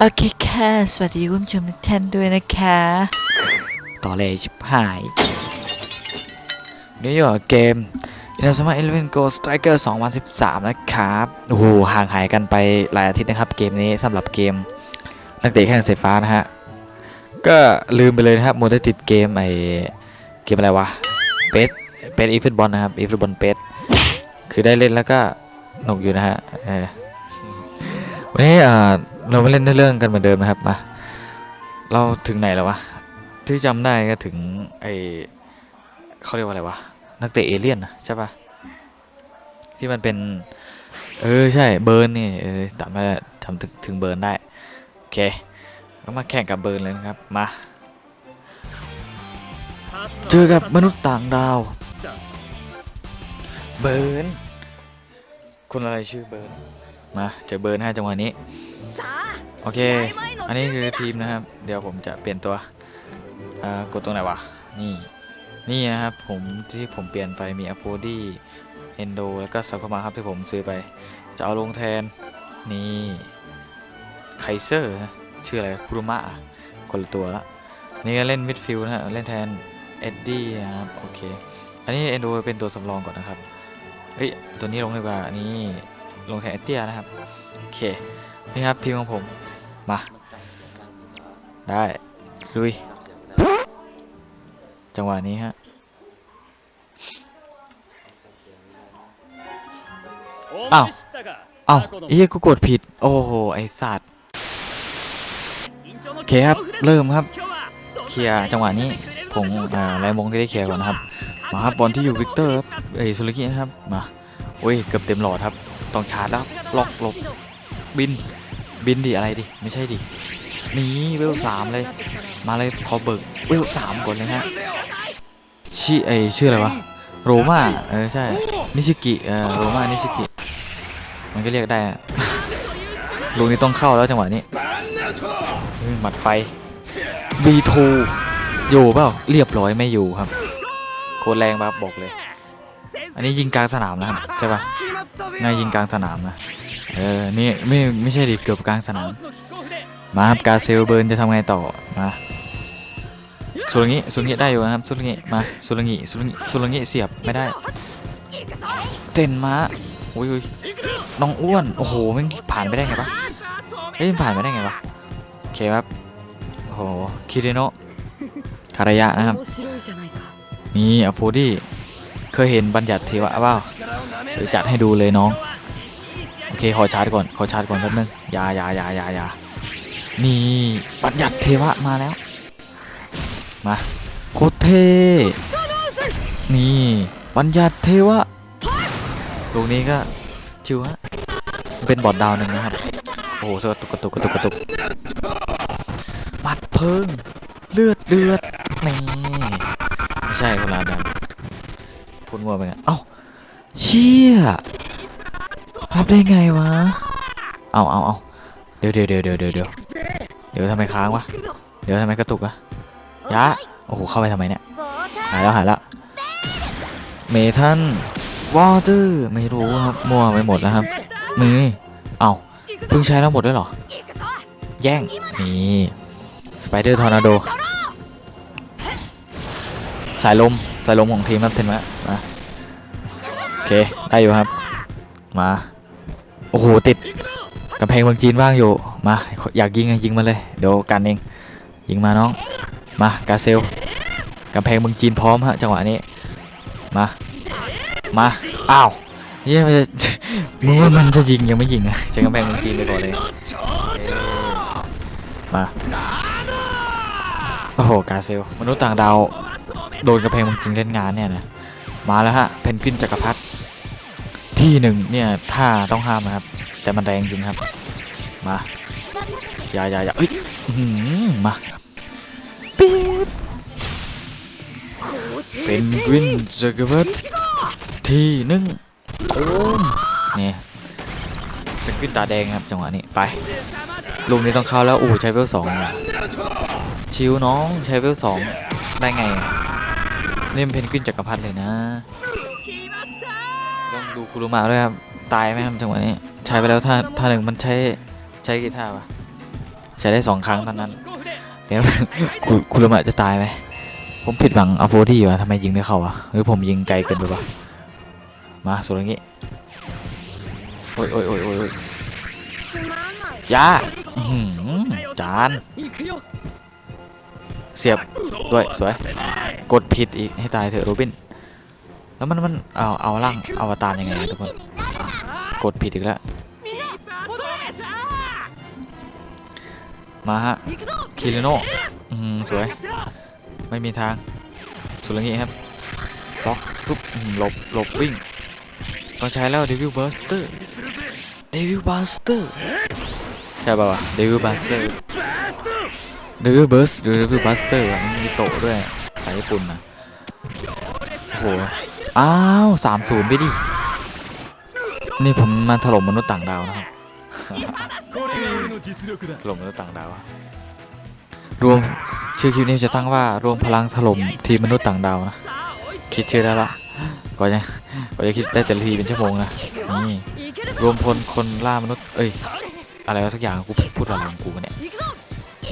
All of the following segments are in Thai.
โอเคค่ะสวัสดีคุณผู้ชมทุกท่านด้วยนะคะ ต่อเลยชิบหายนี่อยู่กับเกม i n a z u m a Eleven Go Striker 2013 นะครับ โอ้โห ห่างหายกันไปหลายอาทิตย์นะครับ เกมนี้สำหรับเกมนักเตะแข่งสายฟ้านะฮะ ก็ลืมไปเลยนะครับโมัวแต่ติดเกมไอเกมอะไรวะ เปสเปสอีฟุตบอลนะครับ อีฟุตบอลเปสคือได้เล่นแล้วก็หนุกอยู่นะฮะเออวันนี้เอ่อ เราไมาเล่นเรื่องกันเหมือนเดิมนะครับมาเราถึงไหนแล้ววะ ที่จำได้ก็ถึงไอเขาเรียกว่าอะไรวะ นักเตะเอเลี่ยนนะใช่ปะที่มันเป็น เออใช่เบิร์นนี่เออจำได้จำถึงถึงเบิร์นได้ โอเค ก็มาแข่งกับเบิร์นเลยนะครับ มา เจอกับมนุษย์ต่างดาว เบิร์นคุณอะไรชื่อเบิร์นมาเจอเบิร์นให้จังหวะนี้ โอเค อันนี้คือทีมนะครับ เดี๋ยวผมจะเปลี่ยนตัวกดตรงไหนวะ นี่ นี่นะครับ ผมที่ผมเปลี่ยนไปมีอโ d ดี้เอนโดแล้วก็ซักมาครับที่ผมซื้อไป จะเอาลงแทน นี่ไคเซอร์ชื่ออะไรคุรุมะคนละตัวละนี่ก็เล่นมิดฟิลด์นะฮะ เล่นแทนเอ็ดดี้นะครับ โอเค อันนี้เอนโดเป็นตัวสำรองก่อนนะครับ เฮ้ย ตัวนี้ลงดีกว่าอันนี้ลงแทนเอ็ดดี้นะครับ โอเค นี่ครับทีมของผม มา ได้ ลุย จังหวะนี้ฮะอ้าวอ้าเอ้ยกูกดผิด โอ้โห ไอสัตว์โอเคครับ เริ่มครับ เคลียร์จังหวะนี้ ผมอ่าแรงมงที่ได้เคลียร์ก่อนนะครับ มาครับบอลที่อยู่วิกเตอร์ครับเอ้ยสุริกินะครับ มาโอ้ย เกือบเต็มหลอดครับ ต้องชาร์จแล้วล็อกหลบบิน บินดิอะไรดิ ไม่ใช่ดิ นี่เวลสามเลย มาเลยขอเบิกเวลสามก่อนเลยฮะชื่อไอชื่ออะไรวะ โรมาเออใช่ นิชิกิเออโรมานิชิกิ มันก็เรียกได้ลูกนี้ต้องเข้าแล้วจังหวะนี้หมัดไฟ B2 อยู่เปล่า เรียบร้อยไม่อยู่ครับ โคตรแรงครับบอกเลย อันนี้ยิงกลางสนามนะครับใช่ปะน่ายิงกลางสนามนะ เออ นี่ไม่ไม่ใช่ดิเกือบกลางสนาม มาครับกาเซลเบิร์นจะทำไงต่อ มาสุรงิสุรงิได้อยู่นะครับสุรงิมาสุรงิสุรงิสุรงิเสียบไม่ได้ เจนมาอุ้ยอุ้ยน้องอ้วน โอ้โหมันผ่านไปได้ไงปะเฮ้ยมันผ่านไปได้ไงวะโอเคครับโอ้โหคิริโนะคารยะนะครับนี่อโฟดี้เคยเห็นบัญญัติเทวะเปล่าเดี๋ยวจัดให้ดูเลยน้อง โอเคขอชาร์จก่อนขอชาร์จก่อนแป๊บนึงยายายายายานี่บัญญัติเทวะมาแล้ว มาโคตรเท่นี่บัญญัติเทวะลูกนี้ก็ชิวฮะเป็นบอดดาวหนึ่งนะครับ โอ้โหกระตุกกระตุกกระตุกกระตุกมัดเพิงเลือดเดือดนี่ไม่ใช่คนละดันพูดมัวไปไงเอ้าเชี่ย รับได้ไงวะ เอาเอาเอาเดี๋ยวเดี๋ยวเดี๋ยวเดี๋ยวเดี๋ยวเดี๋ยวเดี๋ยวทำไมค้างวะ เดี๋ยวทำไมกระตุกอะยะ โอ้โห เข้าไปทำไมเนี่ย หายแล้วหายแล้วเมทันวอเตอร์ไม่รู้ครับ มั่วไปหมดแล้วครับมือเอาเพิ่งใช้แล้วหมดด้วยหรอ แย่ง นี่สไปเดอร์ทอร์นาโด สายลม สายลมของทีมครับเทนมะมาโอเค ได้อยู่ครับ มา โอ้โหติดกำแพงเมืองจีนว่างอยู่มาอยากยิงยิงมาเลยเดี๋ยวกันเองยิงมาน้องมากาเซลกำแพงเมืองจีนพร้อมฮะจังหวะนี้มามาอ้าวเฮ้ยมันจะมึงว่ามันจะยิงยังไม่ยิงอะใช้กำแพงเมืองจีนไปก่อนเลยมาโอ้โหกาเซลมนุษย์ต่างดาวโดนกระเพงเมืองจีนเล่นงานเนี่ยนะมาแล้วฮะเพนกวินจักรพรรดิ ที่หนึ่งเนี่ยท่าต้องห้ามนะครับ แต่มันแรงจริงครับ มาอย่าอย่าอย่าเอ้ยมาปี๊ดเป็นวินจักรพรรดิที่หนึ่งโอ้มนี่เป็นกวินตาแดงครับจังหวะนี้ไปลูกนี้ต้องเข้าแล้วอู้ใช้เวลสองชิวน้องใช้เวลสองได้ไงอะนี่นเพนกวินจักรพรรดิเลยนะ ดูคุรุมะด้วยครับ ตายไหมครับจังหวะนี้ ใช้ไปแล้วท่าท่าหนึ่งมันใช้ใช้กี่ท่าวะใช้ได้สองครั้งเท่านั้นเดี๋ยวคุณคุมะจะตายไหมผมผิดหวังอัลโฟที่อยู่อะทำไมยิงไม่เข้าอะหรือผมยิงไกลเกินไปปะมาสุดอย่างงี้โอ้ยโอ้ยโอ้ยโอ้ยยาจานเสียบด้วยสวย กดผิดอีกให้ตายเถอะโรบิน แล้วมันมันเอาเอาล่างอวตารยังไงทุกคนกดผิดอีกแล้วมาฮะคิริโนะอืมสวย ไม่มีทางสุดละงี้ครับบล็อกทุบหลบหลบวิ่งต้องใช้แล้วเดวิลบัสเตอร์เดวิลบัสเตอร์ใช่ป่าวะเดวิลบัสเตอร์เดวิลบัสหรือเดวิลบัสเตอร์มันมีโตด้วยสายญี่ปุ่นนะโอ้โห อ้าวสามศูนย์ไปดิ นี่ผมมาถล่มมนุษย์ต่างดาวนะครับ ถล่มมนุษย์ต่างดาวอะรวมชื่อคลิปนี้จะตั้งว่ารวมพลังถล่มทีมมนุษย์ต่างดาวนะ คิดชื่อได้ละก็จะก็จะคิดได้แต่ละทีเป็นชั่วโมงนะนี่รวมพลคนล่ามนุษย์ เอ้ย อะไรวะสักอย่างกูพูดอะไรของกูวะเนี่ย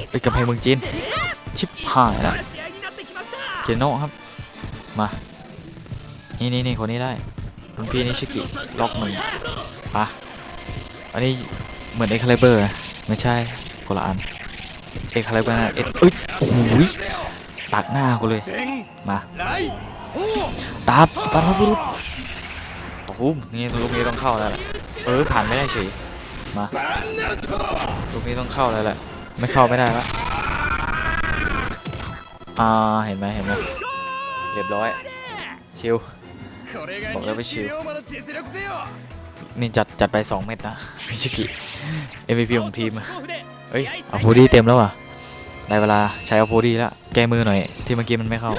เอ้ยกำแพงเมืองจีน ชิบหายละเคนโนะครับ มา นี่นี่นี่คนนี้ได้รุ่นพี่นิชิกิล็อกหนึ่งอะอันนี้เหมือนเอ็กคาลิเบอร์ไม่ใช่คนละอันเอ็กคาลิเบอร์เอ็กเอ้ยโอ้โหยตักหน้ากูเลยมาดาบปันพบุรุษโอ้โหนี่ลูกนี้ต้องเข้าแล้วแหละเออผ่านไม่ได้เฉยมาลูกนี้ต้องเข้าแล้วแหละไม่เข้าไม่ได้ละอ่าเห็นไหมเห็นไหมเรียบร้อยชิว บอกแล้วไปชิวนี่จัดจัดไป2เม็ดนะมิชิกิ MVP ของทีมอะเฮ้ยเอาโพดีเต็มแล้วอะได้เวลาใช้เอาโพดีแล้วแก้มือหน่อย ที่เมื่อกี้มันไม่เข้า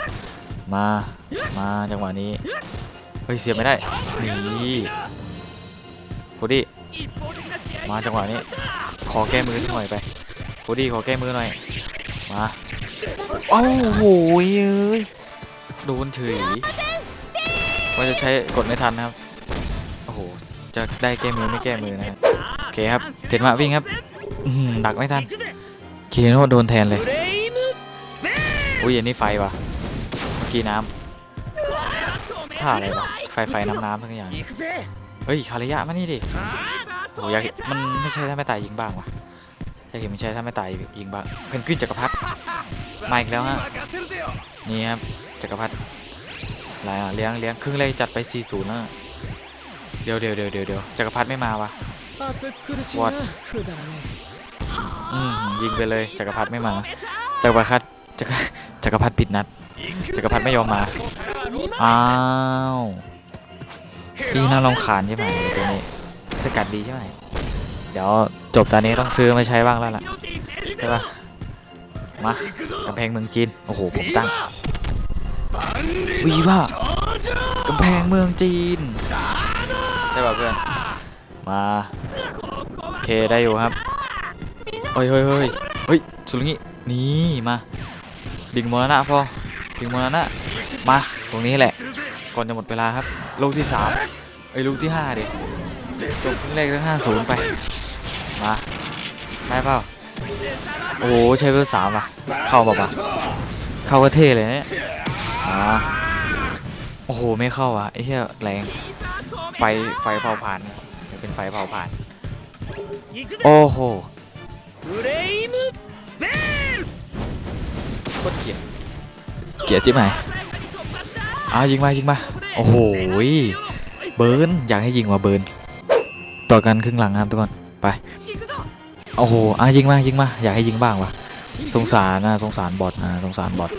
มามาจังหวะนี้เฮ้ยเสียบไม่ได้นี่โพดีมาจังหวะนี้ขอแก้มือหน่อยไปโพดีขอแก้มือหน่อยมาเอ้าโหยเอ้ยโดนเฉย ว่าจะใช้กดไม่ทันนะครับ โอ้โห จะได้แก้มือไม่แก้มือนะฮะโอเคครับ เทนมาวิ่งครับดักไม่ทันเคโนโดนแทนเลย อุ้ยอันนี้ไฟว่ะ เมื่อกี้น้ำท่าอะไรวะ ไฟไฟน้ำน้ำทั้งอย่าง เฮ้ยคารยะมานี่ดิโอ้โหอยากมันไม่ใช่ถ้าไม่ตายยิงบ้างวะอยากเห็นมันใช่ถ้าไม่ตายยิงบ้าง เพนกวินจักรพรรดิมาอีกแล้วฮะ นี่ครับจักรพรรดิ อะไรอะเลี้ยงเลี้ยงครึ่งเลยจัดไป40แล้วอะเดี๋ยวเดี๋ยวเดี๋ยวเดี๋ยวเดี๋ยวจักรพรรดิไม่มาวะ What? อืมยิงไปเลยจักรพรรดิไม่มา จักรพรรดิจักรจักรพรรดิผิดนัด จักรพรรดิไม่ยอมมา อ้าวพี่น่ารำคาญใช่ไหมตัวนี้สกัดดีใช่ไหมเดี๋ยวจบตอนนี้ต้องซื้อมาใช้บ้างแล้วล่ะใช่ปะมากำแพงเมืองจีน โอ้โห ผมตั้ง วีว่ากำแพงเมืองจีนใช่ป่ะเพื่อน มาโอเคได้อยู่ครับเฮ้ยเฮ้ยเฮ้ยเฮ้ยสุดงี้นี่มา ดิ่งมรณะพอดิ่งมรณะมาตรงนี้แหละ ก่อนจะหมดเวลาครับ ลูกที่สามไอ้ลูกที่ห้าดิจบครึ่งแรกทั้งห้าศูนย์ไป มาได้เปล่าโอ้โหใช้เบอร์สามว่ะ เข้าแบบว่ะเข้าก็เท่เลยเนี่ย โอ้โห ไม่เข้าอะไอ้เหี้ยแรง ไฟ ไฟเผาผ่านเดี๋ยวเป็นไฟเผาผ่าน โอ้โหโคตรเกลียดเกลียดจิ๊บไหมอ้าวยิงมายิงมา โอ้โห เบิร์นอยากให้ยิงมาเบิร์นต่อกันครึ่งหลังนะครับทุกคน ไป โอ้โหอะยิงมายิงมา อยากให้ยิงบ้างวะสงสารนะสงสารบอทนะสงสารบอท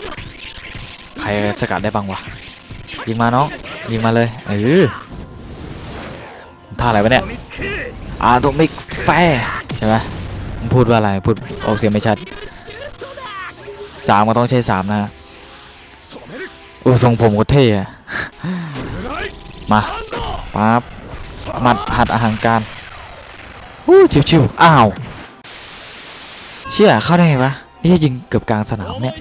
ใครสกัดได้บ้างวะ ยิงมาน้อง ยิงมาเลยเออท่าอะไรวะเนี่ยอะโตมิกแฟใช่ไหมพูดว่าอะไรพูดออกเสียงไม่ชัดสามก็ต้องใช้สามนะโอ้ทรงผมก็เท่อะมาปั๊บหมัดหัดอาหารการอู้ชิวๆอ้าว เชี่ยเข้าได้ไงวะนี่ยิงเกือบกลางสนามเนี่ย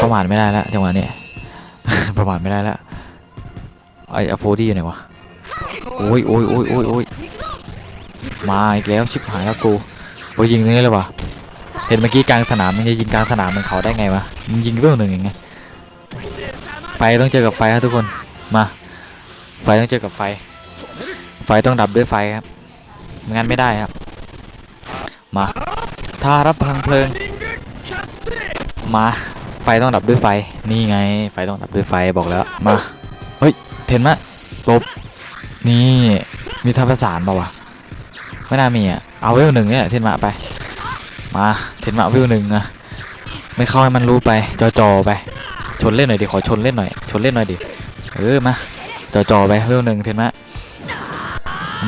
ประมาทไม่ได้แล้วจังหวะเนี้ยประมาทไม่ได้แล้ว ไอ้อโฟดี้ไหนวะโอ้ยโอ้ยโอ้ยโอ้ยโอ้ยมาอีกแล้วชิบหายแล้วกูโอ้ยยิงนี้เลยวะเห็นเมื่อกี้กลางสนามมันจะยิงกลางสนามมันเขาได้ไงวะมันยิงเรื่องหนึ่งยังไงไฟต้องเจอกับไฟครับทุกคนมา ไฟต้องเจอกับไฟ ไฟต้องดับด้วยไฟครับไม่งั้นไม่ได้ครับ มาถ้ารับพลังเพลิงมาไฟต้องดับด้วยไฟ นี่ไง ไฟต้องดับด้วยไฟบอกแล้วมา เทนมะลบ นี่ มีทัพประสานเปล่าวะไม่น่ามีอะ เอาเวลหนึ่งเนี่ยเทนมะไป มา เทนมะเวลหนึ่งอะไม่เข้าให้มันรู้ไป จอจอไป ชนเล่นหน่อยดิ ขอชนเล่นหน่อย ชนเล่นหน่อยดิ เออ มา จอจอไปเวลหนึ่งเทนมะ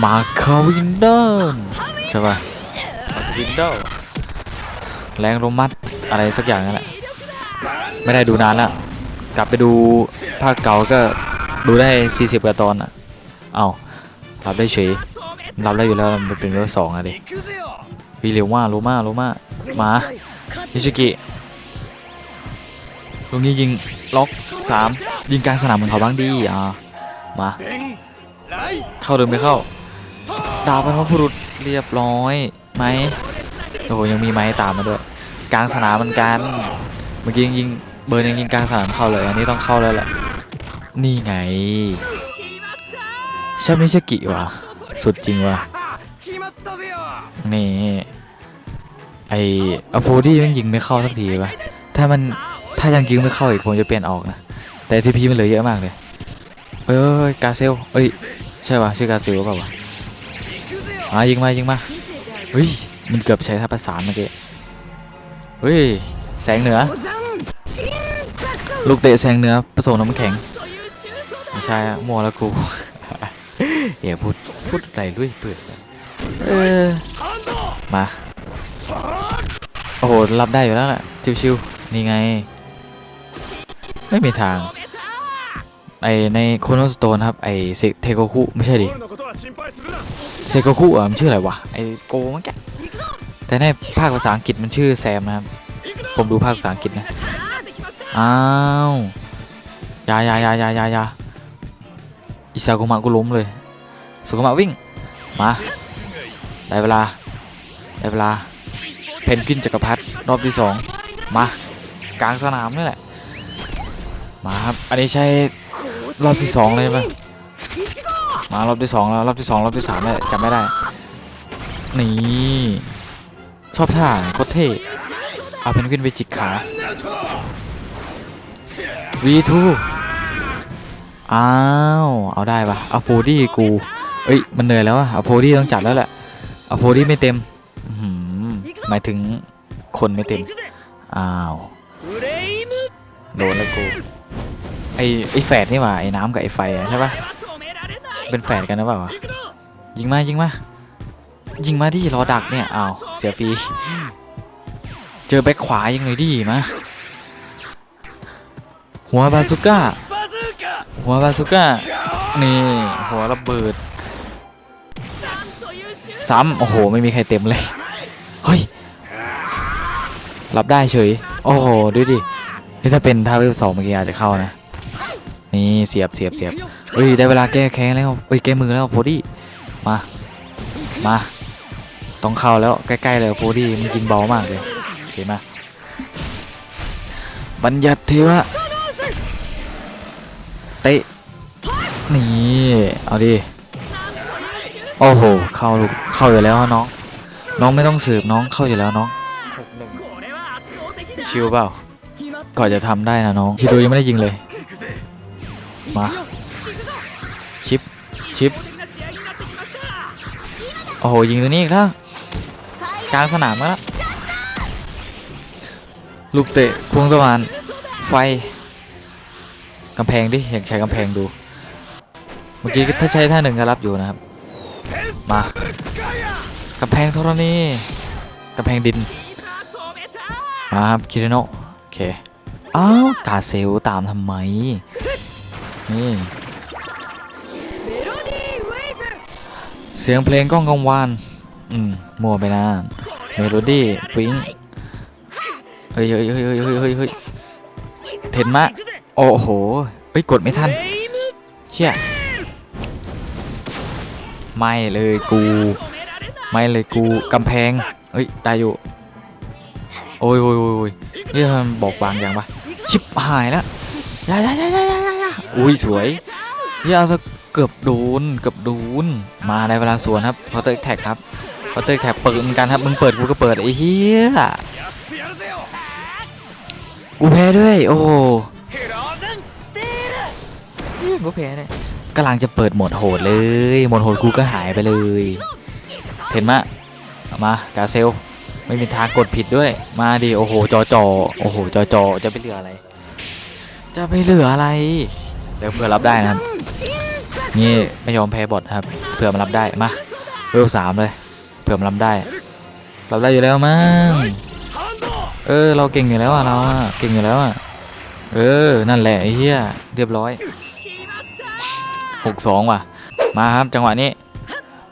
มาคาวินเดอร์ใช่ป่ะวินเดอร์แรงลมมัดอะไรสักอย่างนั่นแหละ ไม่ได้ดูนานแล้ว กลับไปดูภาคเก่าก็ ดูได้ 40กว่าตอนอะ เอารับได้เฉยรับได้อยู่แล้วมันเป็นเรื่องสองอะดิวีเร็วมากรู้มากรู้มากมามิชิกิตรงนี้ยิงล็อกสามยิงกลางสนามเหมือนเขาบ้างดีอ่ามา เข้าเดินไปเข้า ดาบเป็นพระบุรุษเรียบร้อยไหมโอ้โหยังมีไม้ตามมาด้วย กลางสนามเหมันกัน เมื่อกี้ยิงเบิร์ยังยิงกลางสนามเข้าเลย อันนี้ต้องเข้าแล้วแหละ นี่ไงใช่มิชกิวะสุดจริงวะนี่ไออโฟดี้มันยิงไม่เข้าสักทีวะถ้ามันถ้ายังยิงไม่เข้าอีกผมจะเปลี่ยนออกนะ แต่ทีพีมันเหลือเยอะมากเลย เอ้ยกาเซลเอ้ยใช่ปะชื่อกาเซลเปล่าวะอะยิงมายิงมาเฮ้ยมันเกือบใช้ทัพประสานเมื่อกี้เฮ้ยแสงเหนือ ลูกเตะแสงเหนือผสมน้ำแข็ง ไม่ใช่อะมัวแล้วกูอย่าพูดพูดอะไรด้วยเปิดเออมาโอ้โหรับได้อยู่แล้วแหละชิวๆนี่ไง ไม่มีทางไอในโคโนสโตนครับไอเซเทโกคุไม่ใช่ดิเซโกคุอะมันชื่ออะไรวะไอโกมั้งแกแต่ในภาคภาษาอังกฤษมันชื่อแซมนะครับผมดูภาคภาษาอังกฤษนะอ้าวอยาอยาอยาอยาอยาอยา อิซากุมะก็ล้มเลยสุกุมะวิ่ง มา ได้เวลา ได้เวลา เพนกินจักรพรรดิรอบที่สองมา กลางสนามนี่แหละ มาครับ อันนี้ใช่รอบที่สองเลยใช่ไหมมารอบที่สองแล้วรอบที่สองรอบที่สามเนี่ยจำไม่ได้ นี่ชอบท่าโคตรเท่เอาเพนกวินไปจิกขา V2 อ้าว เอาได้ปะเอาโฟดี้กู เอ้ย มันเหนื่อยแล้วอะเอาโฟดี้ต้องจัดแล้วแหละ เอาโฟดี้ไม่เต็มหมายถึงคนไม่เต็ม อ้าว โดนแล้วกู ไอไอแฝดนี่หว่า ไอน้ำกับไอไฟใช่ปะเป็นแฝดกันหรือเปล่าวยิงมา ยิงมา ยิงมาที่รอดักเนี่ย อ้าว เสียฟรี เจอแบ็คขวายิงเลยดิมาหัวบาซูก้า หัวบาซูก้า นี่ หัวระเบิด ซ้ำ โอ้โห ไม่มีใครเต็มเลย เฮ้ย รับได้เฉย โอ้โห ดูดิเฮ้ยถ้าเป็นท่าเวลสองเมื่อกี้อาจจะเข้านะ นี่เสียบเสียบเสียบเฮ้ย ได้เวลาแก้แค้นแล้วเฮ้ย แก้มือแล้วโฟดี้ มา มา ต้องเข้าแล้ว ใกล้ๆเลยโฟดี้มันยิงเบามากเลยโอเคมาบัญญัติเทวะ เตะนี่เอาดิโอ้โหเข้าลูกเข้าอยู่แล้วน้อง น้องไม่ต้องสืบน้องเข้าอยู่แล้วน้องชิวเปล่าก่อนจะทำได้นะน้องคิดดูยังไม่ได้ยิงเลยมาชิปชิปโอ้โหยิงตัวนี้อีกแล้วกลางสนามแล้วลูกเตะควงสวานไฟ กำแพงดิอยากใช้กำแพงดู เมื่อกี้ถ้าใช้ท่าหนึ่งก็รับอยู่นะครับ มากำแพงธรณีกำแพงดินมาครับคิริโนะโอเคอ้าวกาเซลตามทำไมนี่เสียงเพลงก้องกังวาน อืม มัวไปนานเมโลดี้ฟิงเฮ้ยเฮ้ยเฮ้ยเฮ้ยเฮ้ยเฮ้ยเฮ้ยเทนมะ โอ้โหเฮ้ยกดไม่ทัน เชี่ย ไม่เลยกู ไม่เลยกูกำแพงเฮ้ยได้อยู่ โอ้ยโอ้ยโอ้ยนี่มันบอกวางยังปะชิบหายแล้วยายายายายายายาอุ้ยสวยเฮียเอาซะเกือบโดนเกือบโดนมาในเวลาสวนครับเคาน์เตอร์แท็กครับเคาน์เตอร์แท็กเปิดเหมือนกันครับมึงเปิดกูก็เปิดไอ้เฮียกูแพ้ด้วย โอ้ กูแพ้เลยกำลังจะเปิดโหมดโหดเลยโหมดโหดกูก็หายไปเลยเห็นมะมากาเซล ไม่มีทางกดผิดด้วย มาดิโอ้โหจอจอโอ้โหจอจอจะไปเหลืออะไร จะไปเหลืออะไรเดี๋ยวเพื่อรับได้นะครับ นี่ไม่ยอมแพ้บอทครับเพื่อมันรับได้มาเวลสามเลยเพื่อมันรับได้รับได้อยู่แล้วมั้งเออเราเก่งอยู่แล้วอะเราอะเก่งอยู่แล้วอะ เออ นั่นแหละไอ้เหี้ยเรียบร้อยหกสองว่ะ มาครับจังหวะนี้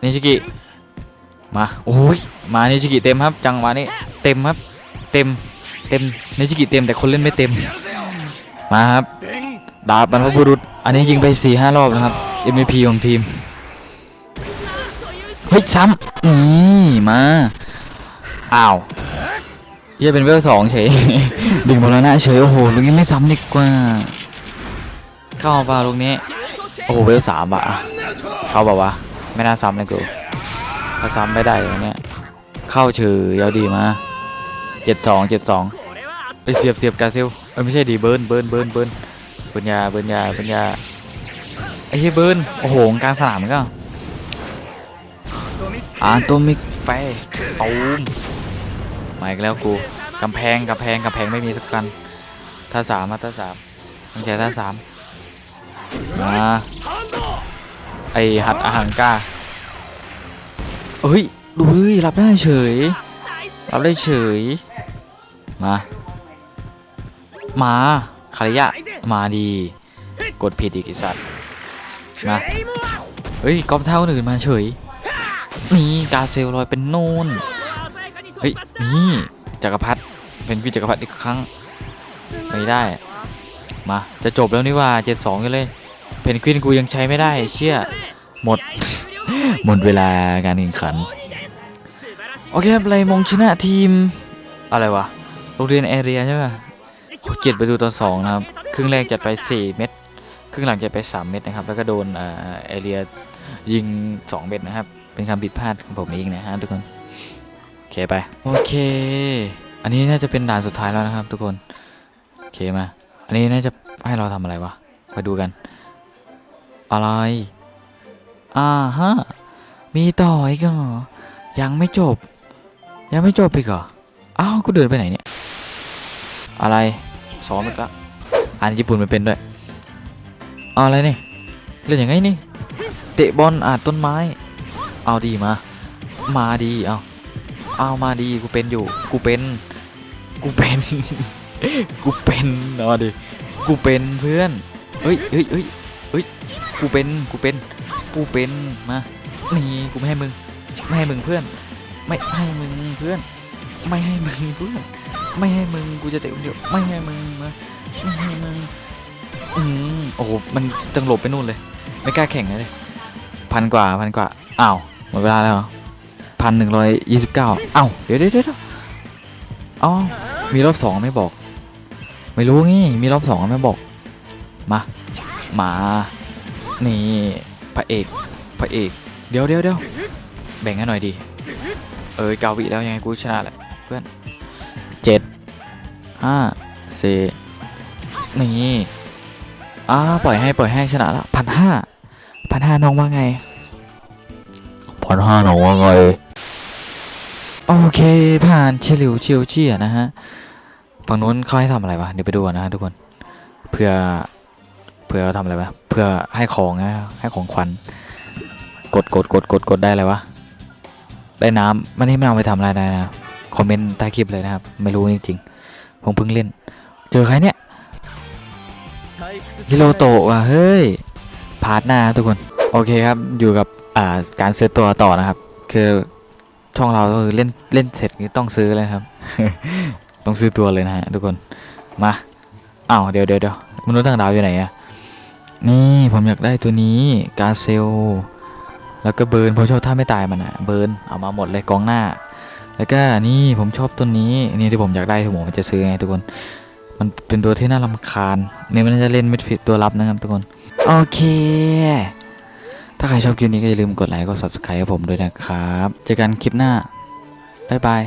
นิชิกิมาโอ้ยมานิชิกิเต็มครับ จังหวะนี้ เต็มครับ เต็มเต็มนิชิกิเต็มแต่คนเล่นไม่เต็ม มาครับ ดาบบรรพบุรุษ อันนี้ยิงไป4ี่ห้ารอบนะครับ MVP ของทีมเฮ้ยซ้ำนี่มาอ้าว เหี้ยเป็นเวลสองเฉย ดึงบอลนะเฉย โอ้โห ลูกนี้ไม่ซ้ำดีกว่า เข้าป่าลูกนี้ โอ้โห เวลสามอะเข้าป่าวะ ไม่น่าซ้ำเลยกูถ้าซ้ำไม่ได้อย่างเนี้ย เข้าเฉยเอาดีมาเจ็ดสองเจ็ดสองไปเสียบเสียบกาซิลเอ้ยไม่ใช่ดีเบิร์นเบิร์นเบิร์นเบิร์นเบิร์นยาเบิร์นยาเบิร์นยาไอ้เหี้ยเบิร์นโอ้โหกลางสนามมันก็อ่านตัวมิกไปตูม มาอีกแล้วกูกำแพงกำแพงกำแพงไม่มีสักกันท่าสามท่าสามตั้งใจท่าสามมาไอหัดอาหังกาเอ้ยดูดิรับได้เฉยรับได้เฉยมามาคาริยะมาดี กดผิดอีกไอสัตว์มาเฮ้ยกอมเท่าคนอื่นมาเฉยนี่กาเซลลอยเป็นนูน เฮ้ยนี่จักรพรรดิเป็นพี่จักรพรรดิอีกครั้งไม่ได้ มาจะจบแล้วนี่ว่าเจ็ดสองกันเลย เพนกวินกูยังใช้ไม่ได้ เชี่ยหมด หมดเวลาการแข่งขัน โอเคครับไรมงชนะทีม อะไรวะโรงเรียนแอเรียใช่ไหมเจ็ดประตูต่อสองนะครับ ครึ่งแรกจัดไป 4 เม็ดครึ่งหลังจัดไป 3 เม็ดนะครับ แล้วก็โดนแอเรียยิง 2 เม็ดนะครับ เป็นคำผิดพลาดของผมเองนะฮะทุกคน เคไป โอเค อันนี้น่าจะเป็นด่านสุดท้ายแล้วนะครับ ทุกคน โอเคมา อันนี้น่าจะให้เราทำอะไรวะ ไปดูกัน อะไรอ่าฮะ มีต่ออีกเหรอ ยังไม่จบ ยังไม่จบอีกเหรอ อ้าว กูเดินไปไหนเนี่ย อะไรซ้อมอีกแล้วอ่านญี่ปุ่นไม่เป็นด้วยอะไรนี่ เล่นอยังไงนี่ เตะบอลอาดต้นไม้ เอาดีมา มาดี เอา เอามาดีกูเป็นอยู่ กูเป็น กูเป็น กูเป็นเอาดิ กูเป็นเพื่อน เฮ้ยเฮ้ยเฮ้ยเฮ้ย กูเป็น กูเป็น กูเป็น มา นี่กูไม่ให้มึง ไม่ให้มึงเพื่อน ไม่ให้มึงเพื่อน ไม่ให้มึงเพื่อน ไม่ให้มึง กูจะเตะคนเดียวไม่ให้มึงมาไม่ให้มึง อืมโอ้โห มันจังหลบไปนู่นเลย ไม่กล้าแข่งเลย พันกว่า พันกว่า อ้าว หมดเวลาแล้วเหรอ พันหนึ่งร้อยยี่สิบเก้าเอ้าเดี๋ยวเดี๋ยวเดี๋ยวอ๋อมีรอบสองไม่บอก ไม่รู้งี้ มีรอบสองไม่บอก มา มา นี่พระเอก พระเอก เดี๋ยวเดี๋ยวเดี๋ยวแบ่งให้หน่อยดิเออกาวิแล้วยังไงกูชนะแหละเพื่อนเจ็ดห้าสี่นี่อ้าปล่อยให้ปล่อยให้ชนะละพันห้าพันห้าน้องว่าไงพันห้าน้องว่าไง โอเคผ่านเฉลิวเชียวเชี่ยนะฮะฝั่งนู้นเขาให้ทำอะไรวะเดี๋ยวไปดูนะฮะทุกคนเพื่อเพื่อทำอะไรวะเพื่อให้ของนะให้ของขวัญกดกดกดกดกดได้อะไรวะได้น้ำมันนี่ไม่เอาไปทำอะไรได้นะคอมเมนต์ใต้คลิปเลยนะครับ ไม่รู้จริงๆผมเพิ่งเล่น เจอใครเนี่ยฮิโรโตะว่ะเฮ้ยพาร์ทหน้าทุกคน โอเคครับอยู่กับอ่าการเซื้อตัวต่อนะครับ คือ ช่องเราก็คือเล่นเล่นเสร็จนี่ต้องซื้อเลยครับ ต้องซื้อตัวเลยนะฮะทุกคนมาอ้าวเดี๋ยวเดี๋ยวเดี๋ยวมนุษย์ต่างดาวอยู่ไหนอะนี่ผมอยากได้ตัวนี้กาเซลแล้วก็เบิร์นผมชอบท่าไม่ตายมันอะเบิร์นเอามาหมดเลยกองหน้า แล้วก็นี่ผมชอบต้นนี้นี่ที่ผมอยากได้ที่ผมจะซื้อไงทุกคน มันเป็นตัวที่น่ารำคาญเนี่ยมันจะเล่นมิดฟิลตัวรับนะครับทุกคนโอเค ถ้าใครชอบคลิปนี้ก็อย่าลืมกดไลค์กด subscribe ให้ผมด้วยนะครับ เจอกันคลิปหน้า บ๊ายบาย